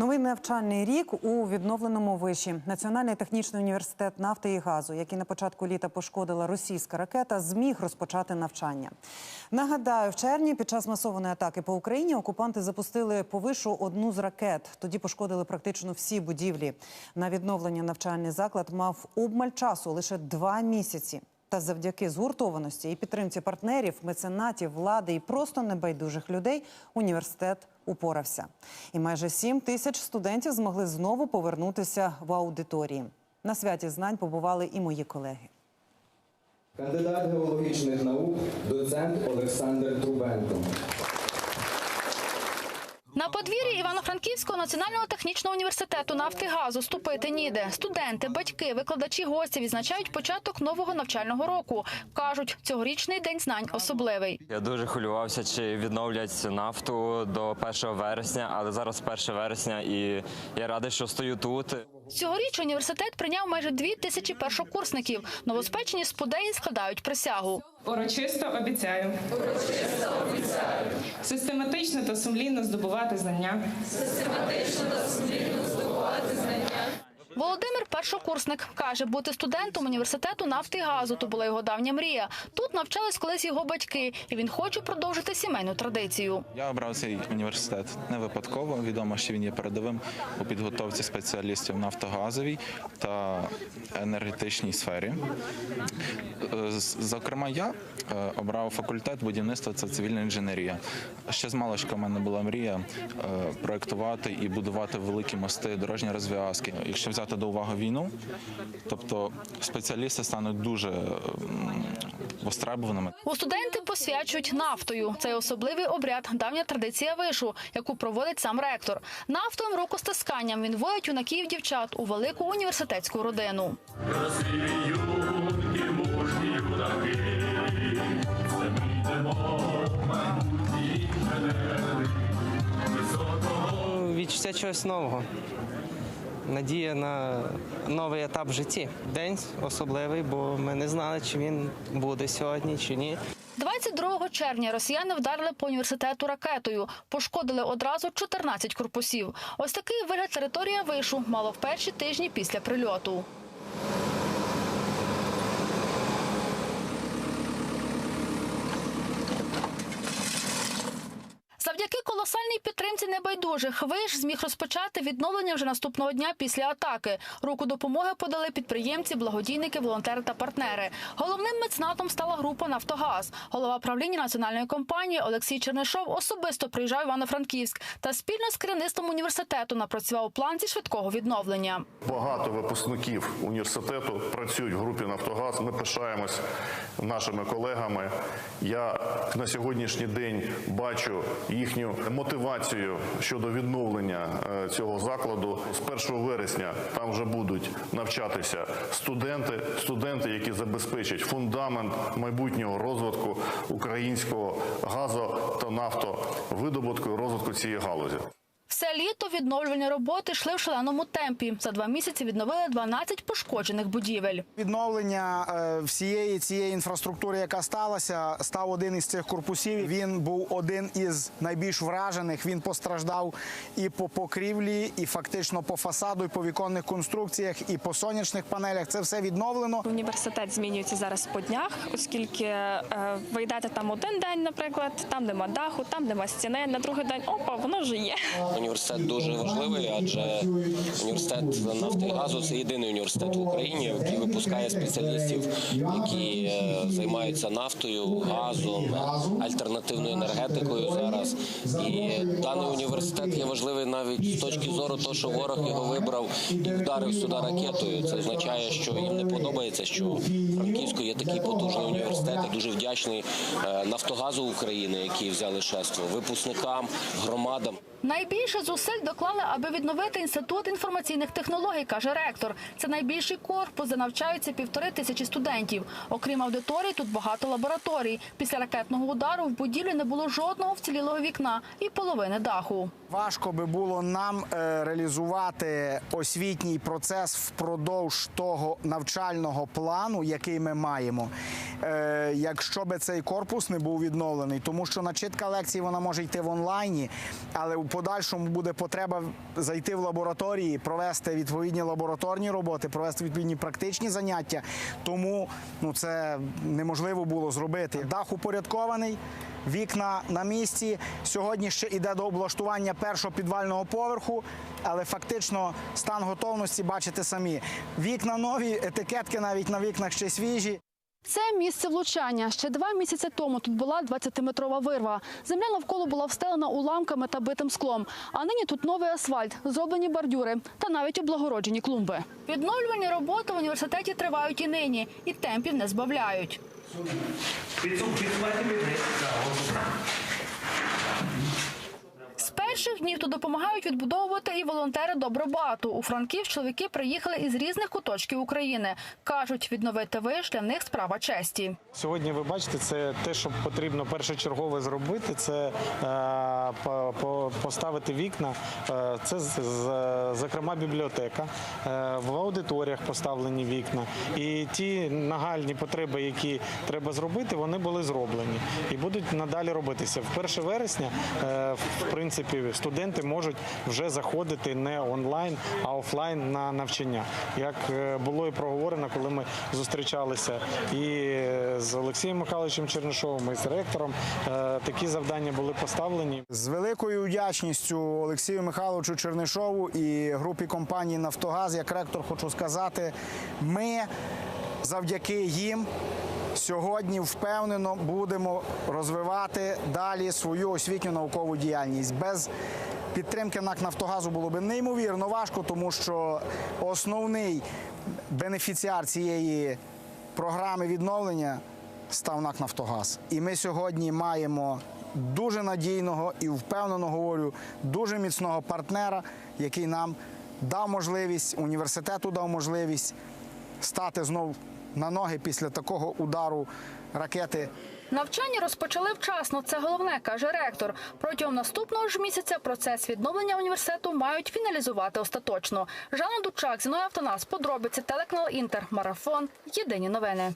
Новий навчальний рік у відновленому виші. Національний технічний університет нафти і газу, який на початку літа пошкодила російська ракета, зміг розпочати навчання. Нагадаю, в червні під час масованої атаки по Україні окупанти запустили по вишу одну з ракет. Тоді пошкодили практично всі будівлі. На відновлення навчальний заклад мав обмаль часу лише два місяці. Та завдяки згуртованості і підтримці партнерів, меценатів, влади і просто небайдужих людей університет упорався. І майже 7 тисяч студентів змогли знову повернутися в аудиторії. На святі знань побували і мої колеги. Кандидат геологічних наук, доцент Олександр Трубенко. Подвір'ї Івано-Франківського національного технічного університету нафти газу ступити ніде. Студенти, батьки, викладачі, гості відзначають початок нового навчального року. кажуть, цьогорічний день знань особливий. Я дуже хвилювався, чи відновлять нафту до 1 вересня, але зараз 1 вересня, і я радий, що стою тут. Цьогоріч університет прийняв майже дві тисячі першокурсників. Новоспечені спудеї складають присягу. Урочисто обіцяю. Урочисто обіцяю. Систематично та сумлінно здобувати знання. Володимир першокурсник каже, бути студентом університету нафти і газу то була його давня мрія. Тут навчались колись його батьки, і він хоче продовжити сімейну традицію. Я обрав цей університет не випадково. Відомо, що він є передовим у підготовці спеціалістів нафтогазовій та енергетичній сфері. Е, Зокрема, я е, обрав факультет будівництва та цивільна інженерія. Ще з маличка в мене була мрія е, проектувати і будувати великі мости, дорожні розв'язки. Якщо взяти до уваги війну, тобто спеціалісти стануть дуже м, востребованими. У студенти посвячують нафтою. Цей особливий обряд давня традиція вишу, яку проводить сам ректор. Нафтовим рукостисканням він воїть юнаків дівчат у велику університетську родину. Відчуття чогось нового. Надія на новий етап в житті. День особливий, бо ми не знали, чи він буде сьогодні, чи ні. 22 червня росіяни вдарили по університету ракетою. Пошкодили одразу 14 корпусів. Ось такий вигляд територія вишу мало в перші тижні після прильоту. Завдяки колосальній підтримці небайдужих виш зміг розпочати відновлення вже наступного дня після атаки. Руку допомоги подали підприємці, благодійники, волонтери та партнери. Головним меценатом стала група Нафтогаз. Голова правління національної компанії Олексій Чернишов особисто приїжджав Івано-Франківськ та спільно з керівництвом університету напрацював план зі швидкого відновлення. Багато випускників університету працюють в групі Нафтогаз. Ми пишаємось нашими колегами. Я на сьогоднішній день бачу їхню мотивацію щодо відновлення е, цього закладу. З 1 вересня там вже будуть навчатися студенти, студенти, які забезпечать фундамент майбутнього розвитку українського газо та нафтовидобутку і розвитку цієї галузі. Все літо відновлювальні роботи йшли в шаленому темпі. За два місяці відновили 12 пошкоджених будівель. Відновлення е, всієї цієї інфраструктури, яка сталася, став один із цих корпусів. Він був один із найбільш вражених. Він постраждав і по покрівлі, і фактично по фасаду, і по віконних конструкціях, і по сонячних панелях. Це все відновлено. Університет змінюється зараз по днях, оскільки е, ви йдете там один день, наприклад, там нема даху, там нема стіни. На другий день опа, воно вже є. Університет дуже важливий, адже університет нафти і газу це єдиний університет в Україні, який випускає спеціалістів, які е, займаються нафтою, газом, альтернативною енергетикою зараз. І даний університет є важливий навіть з точки зору того, що ворог його вибрав і вдарив сюди ракетою. Це означає, що їм не подобається, що Франківську є такий потужний університет. Дуже вдячний е, Нафтогазу України, які взяли шество, випускникам, громадам. Найбільше зусиль доклали, аби відновити інститут інформаційних технологій, каже ректор. Це найбільший корпус, де навчаються півтори тисячі студентів. Окрім аудиторій, тут багато лабораторій. Після ракетного удару в будівлі не було жодного вцілілого вікна і половини даху. Важко би було нам е, реалізувати освітній процес впродовж того навчального плану, який ми маємо. Е, якщо би цей корпус не був відновлений, тому що начитка лекцій вона може йти в онлайні, але у подальшому буде потреба зайти в лабораторії, провести відповідні лабораторні роботи, провести відповідні практичні заняття. Тому ну це неможливо було зробити. Дах упорядкований. Вікна на місці. Сьогодні ще йде до облаштування першого підвального поверху, але фактично стан готовності бачите самі. Вікна нові, етикетки навіть на вікнах ще свіжі. Це місце влучання. Ще два місяці тому тут була 20-метрова вирва. Земля навколо була встелена уламками та битим склом. А нині тут новий асфальт, зроблені бордюри та навіть облагороджені клумби. Відновлювані роботи в університеті тривають і нині, і темпів не збавляють. З перших днів тут допомагають відбудовувати і волонтери Добробату. У Франків чоловіки приїхали із різних куточків України. Кажуть, відновити виш для них справа честі. Сьогодні ви бачите, це те, що потрібно першочергове зробити. Це е, по- по- поставити вікна. Е, це зокрема бібліотека. Е, в аудиторіях поставлені вікна. І ті нагальні потреби, які треба зробити, вони були зроблені і будуть надалі робитися. В 1 вересня, в принципі, студенти можуть вже заходити не онлайн, а офлайн на навчання. Як е, було і проговорено, коли ми зустрічалися і з Олексієм Михайловичем Чернишовим, і з ректором, е, такі завдання були поставлені. З великою вдячністю Олексію Михайловичу Чернишову і групі компанії Нафтогаз, як ректор, хочу сказати, ми завдяки їм. Сьогодні впевнено будемо розвивати далі свою освітню наукову діяльність. Без підтримки НАК Нафтогазу було б неймовірно важко, тому що основний бенефіціар цієї програми відновлення став НАК Нафтогаз. І ми сьогодні маємо дуже надійного і впевнено говорю, дуже міцного партнера, який нам дав можливість, університету дав можливість стати знов на ноги після такого удару ракети. Навчання розпочали вчасно. Це головне, каже ректор. Протягом наступного ж місяця процес відновлення університету мають фіналізувати остаточно. Жанна Дучак, Зіною Автонас, подробиці телеканал Інтер, марафон. Єдині новини.